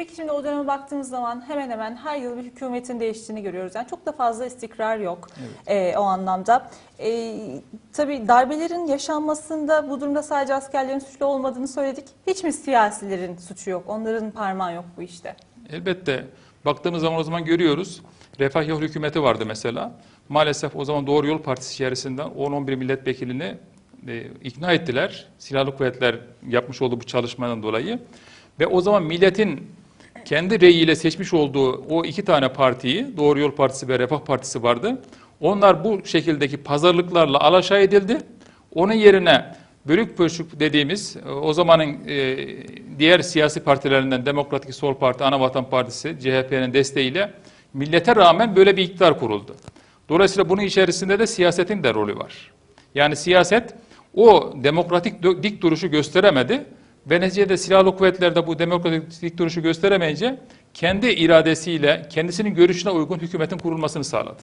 Peki şimdi o döneme baktığımız zaman hemen hemen her yıl bir hükümetin değiştiğini görüyoruz. Yani çok da fazla istikrar yok e, o anlamda. E, tabii darbelerin yaşanmasında bu durumda sadece askerlerin suçlu olmadığını söyledik. Hiç mi siyasilerin suçu yok? Onların parmağı yok bu işte. Elbette baktığımız zaman o zaman görüyoruz. Refah Yol hükümeti vardı mesela. Maalesef o zaman Doğru Yol Partisi içerisinden 10-11 milletvekilini e, ikna ettiler. Silahlı kuvvetler yapmış olduğu bu çalışmadan dolayı. Ve o zaman milletin kendi reyiyle seçmiş olduğu o iki tane partiyi, Doğru Yol Partisi ve Refah Partisi vardı. Onlar bu şekildeki pazarlıklarla alaşağı edildi. Onun yerine bölük pörçük dediğimiz e, o zamanın e, diğer siyasi partilerinden Demokratik Sol Parti, Anavatan Partisi, CHP'nin desteğiyle millete rağmen böyle bir iktidar kuruldu. Dolayısıyla bunun içerisinde de siyasetin de rolü var. Yani siyaset o demokratik dik duruşu gösteremedi ve neticede silahlı kuvvetlerde bu demokratik duruşu gösteremeyince kendi iradesiyle kendisinin görüşüne uygun hükümetin kurulmasını sağladı.